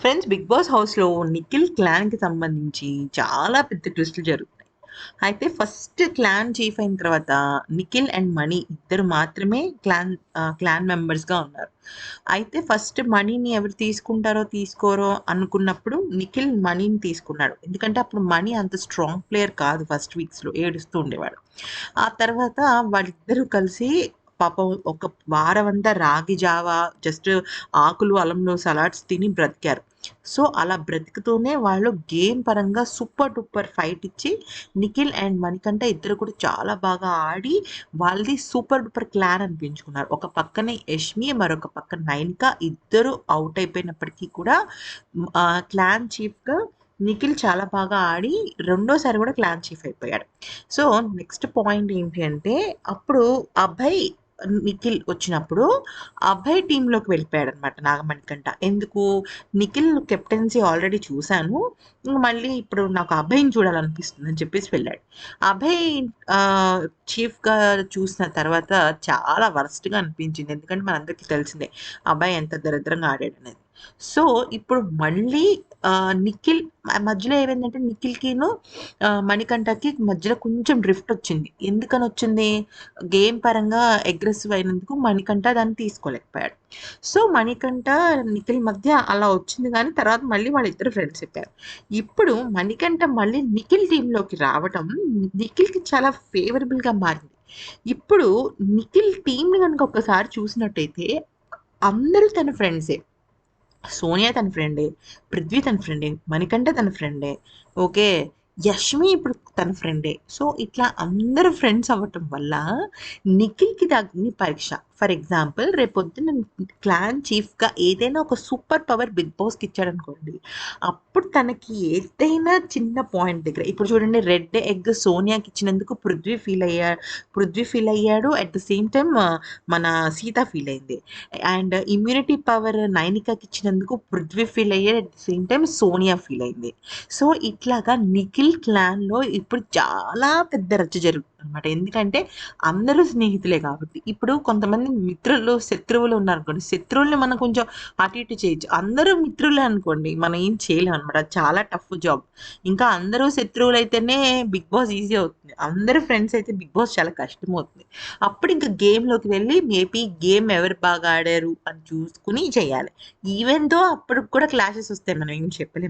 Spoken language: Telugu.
ఫ్రెండ్స్ బిగ్ బాస్ హౌస్లో నిఖిల్ క్లాన్కి సంబంధించి చాలా పెద్ద ట్విస్టులు జరుగుతాయి అయితే ఫస్ట్ క్లాన్ చీఫ్ అయిన తర్వాత నిఖిల్ అండ్ మణి ఇద్దరు మాత్రమే క్లాన్ క్లాన్ మెంబర్స్గా ఉన్నారు. అయితే ఫస్ట్ మనీని ఎవరు తీసుకుంటారో తీసుకోరో అనుకున్నప్పుడు నిఖిల్ మనీని తీసుకున్నాడు. ఎందుకంటే అప్పుడు మనీ అంత స్ట్రాంగ్ ప్లేయర్ కాదు ఫస్ట్ వీక్స్లో ఏడుస్తూ ఉండేవాడు. ఆ తర్వాత వాళ్ళిద్దరూ కలిసి పాపం ఒక వారం అంతా రాగి జావా జస్ట్ ఆకులు అలంలో సలాడ్స్ తిని బ్రతికారు. సో అలా బ్రతుకుతూనే వాళ్ళు గేమ్ పరంగా సూపర్ డూపర్ ఫైట్ ఇచ్చి నిఖిల్ అండ్ మణికంఠ ఇద్దరు కూడా చాలా బాగా ఆడి వాళ్ళది సూపర్ డూపర్ క్లాన్ అనిపించుకున్నారు. ఒక పక్కనే యష్మి మరొక పక్కన నైన్కా ఇద్దరు అవుట్ అయిపోయినప్పటికీ కూడా క్లాన్ చీఫ్గా నిఖిల్ చాలా బాగా ఆడి రెండోసారి కూడా క్లాన్ చీఫ్ అయిపోయాడు. సో నెక్స్ట్ పాయింట్ ఏంటి అంటే అప్పుడు అభయ్ నిఖిల్ వచ్చినప్పుడు అభయ్ టీంలోకి వెళ్ళిపోయాడు అనమాట నాగమణికంట ఎందుకు? నిఖిల్ కెప్టెన్సీ ఆల్రెడీ చూశాను. మళ్ళీ ఇప్పుడు నాకు అభయ్ని చూడాలనిపిస్తుంది అని చెప్పేసి వెళ్ళాడు. అభయ్ చీఫ్గా చూసిన తర్వాత చాలా వరస్ట్గా అనిపించింది. ఎందుకంటే మనందరికీ తెలిసిందే అబ్బాయి ఎంత దరిద్రంగా ఆడాడు అనేది సో ఇప్పుడు మళ్ళీ నిఖిల్ మధ్యలో ఏమైందంటే నిఖిల్కిను మణికంఠకి మధ్యలో కొంచెం డ్రిఫ్ట్ వచ్చింది. ఎందుకని వచ్చింది గేమ్ పరంగా అగ్రెసివ్ అయినందుకు మణికంఠ దాన్ని తీసుకోలేకపోయాడు. సో మణికంఠ నిఖిల్ మధ్య అలా వచ్చింది కానీ తర్వాత మళ్ళీ వాళ్ళిద్దరు ఫ్రెండ్స్ చెప్పారు ఇప్పుడు మణికంఠ మళ్ళీ నిఖిల్ టీంలోకి రావడం నిఖిల్కి చాలా ఫేవరబుల్గా మారింది. ఇప్పుడు నిఖిల్ టీంని కనుక ఒకసారి చూసినట్టయితే అందరూ తన ఫ్రెండ్సే సోనియా తన ఫ్రెండే పృథ్వీ తన ఫ్రెండే మణికంఠ తన ఫ్రెండే ఓకే యష్మి ఇప్పుడు తన ఫ్రెండే. సో ఇట్లా అందరు ఫ్రెండ్స్ అవ్వటం వల్ల నిఖిల్కి తగ్గిన పరీక్ష. ఫర్ ఎగ్జాంపుల్ రేపొద్దున క్లాన్ చీఫ్గా ఏదైనా ఒక సూపర్ పవర్ బిగ్ బాస్కి ఇచ్చాడనుకోండి అప్పుడు తనకి ఏదైనా చిన్న పాయింట్ దగ్గర ఇప్పుడు చూడండి రెడ్ ఎగ్ సోనియాకి ఇచ్చినందుకు పృథ్వీ ఫీల్ అయ్యాడు పృథ్వీ ఫీల్ అయ్యాడు అట్ ద సేమ్ టైం మన సీత ఫీల్ అయింది. అండ్ ఇమ్యూనిటీ పవర్ నైనికాకి ఇచ్చినందుకు పృథ్వీ ఫీల్ అయ్యాడు at the same time Sonia feel అయింది. సో ఇట్లాగా నిఖిల్ క్లాన్లో ఇప్పుడు చాలా పెద్ద రచ్చ జరుగుతుంది అనమాట ఎందుకంటే అందరూ స్నేహితులే కాబట్టి ఇప్పుడు కొంతమంది మిత్రులు శత్రువులు ఉన్నారనుకోండి శత్రువుల్ని మనం కొంచెం అటు ఇటు చేయొచ్చు. అందరూ మిత్రులే అనుకోండి మనం ఏం చేయలేం అనమాట చాలా టఫ్ జాబ్. ఇంకా అందరూ శత్రువులు అయితేనే బిగ్ బాస్ ఈజీ అవుతుంది. అందరూ ఫ్రెండ్స్ అయితే బిగ్ బాస్ చాలా కష్టం అవుతుంది. అప్పుడు ఇంకా గేమ్లోకి వెళ్ళి మేబీ గేమ్ ఎవరు బాగా ఆడారు అని చూసుకుని చేయాలి. ఈవెన్ దో అప్పుడు కూడా క్లాషెస్ వస్తాయి మనం ఏం చెప్పలేము